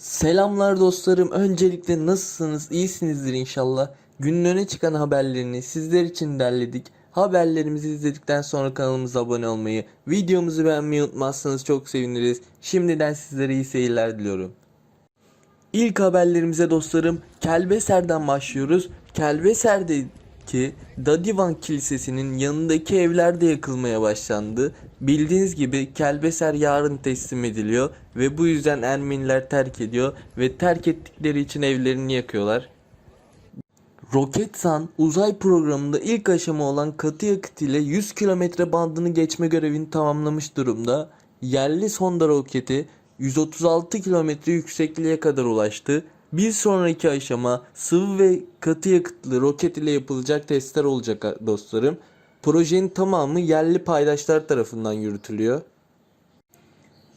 Selamlar dostlarım. Öncelikle nasılsınız? İyisinizdir inşallah. Günün öne çıkan haberlerini sizler için derledik. Haberlerimizi izledikten sonra kanalımıza abone olmayı, videomuzu beğenmeyi unutmazsanız çok seviniriz. Şimdiden sizlere iyi seyirler diliyorum. İlk haberlerimize dostlarım Kelbeser'den başlıyoruz. Kelbeser'deki Dadivan Kilisesi'nin yanındaki evler de yakılmaya başlandı. Bildiğiniz gibi Kelbeser yarın teslim ediliyor ve bu yüzden Ermeniler terk ediyor ve terk ettikleri için evlerini yakıyorlar. Roketsan uzay programında ilk aşama olan katı yakıt ile 100 kilometre bandını geçme görevini tamamlamış durumda. Yerli sonda roketi 136 kilometre yüksekliğe kadar ulaştı. Bir sonraki aşama sıvı ve katı yakıtlı roket ile yapılacak testler olacak dostlarım. Projenin tamamı yerli paydaşlar tarafından yürütülüyor.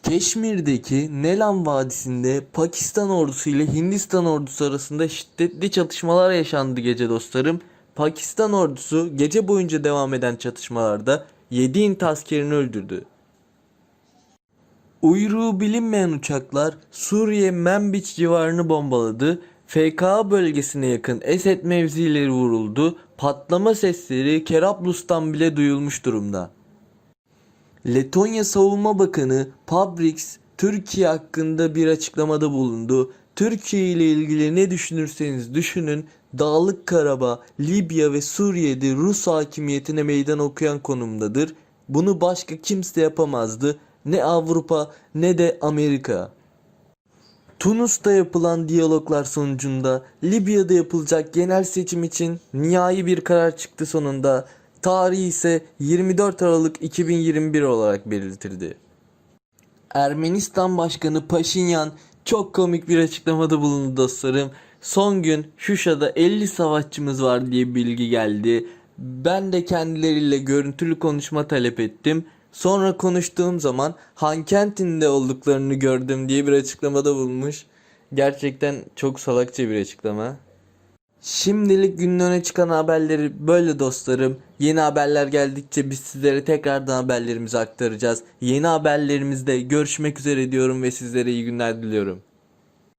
Keşmir'deki Nelan Vadisi'nde Pakistan ordusu ile Hindistan ordusu arasında şiddetli çatışmalar yaşandı gece dostlarım. Pakistan ordusu gece boyunca devam eden çatışmalarda 7 İNT askerini öldürdü. Uyruğu bilinmeyen uçaklar Suriye Menbiç civarını bombaladı. FK bölgesine yakın Esed mevzileri vuruldu. Patlama sesleri Kerablus'tan bile duyulmuş durumda. Letonya Savunma Bakanı Pabriks Türkiye hakkında bir açıklamada bulundu. Türkiye ile ilgili ne düşünürseniz düşünün Dağlık Karabağ, Libya ve Suriye'de Rus hakimiyetine meydan okuyan konumdadır. Bunu başka kimse yapamazdı. Ne Avrupa ne de Amerika. Tunus'ta yapılan diyaloglar sonucunda Libya'da yapılacak genel seçim için nihai bir karar çıktı sonunda. Tarihi ise 24 Aralık 2021 olarak belirtildi. Ermenistan Başkanı Paşinyan çok komik bir açıklamada bulundu dostlarım. Son gün Şuşa'da 50 savaşçımız var diye bilgi geldi. Ben de kendileriyle görüntülü konuşma talep ettim. Sonra konuştuğum zaman Hankent'inde olduklarını gördüm diye bir açıklamada bulmuş. Gerçekten çok salakça bir açıklama. Şimdilik günün öne çıkan haberleri böyle dostlarım. Yeni haberler geldikçe biz sizlere tekrardan haberlerimizi aktaracağız. Yeni haberlerimizde görüşmek üzere diyorum ve sizlere iyi günler diliyorum.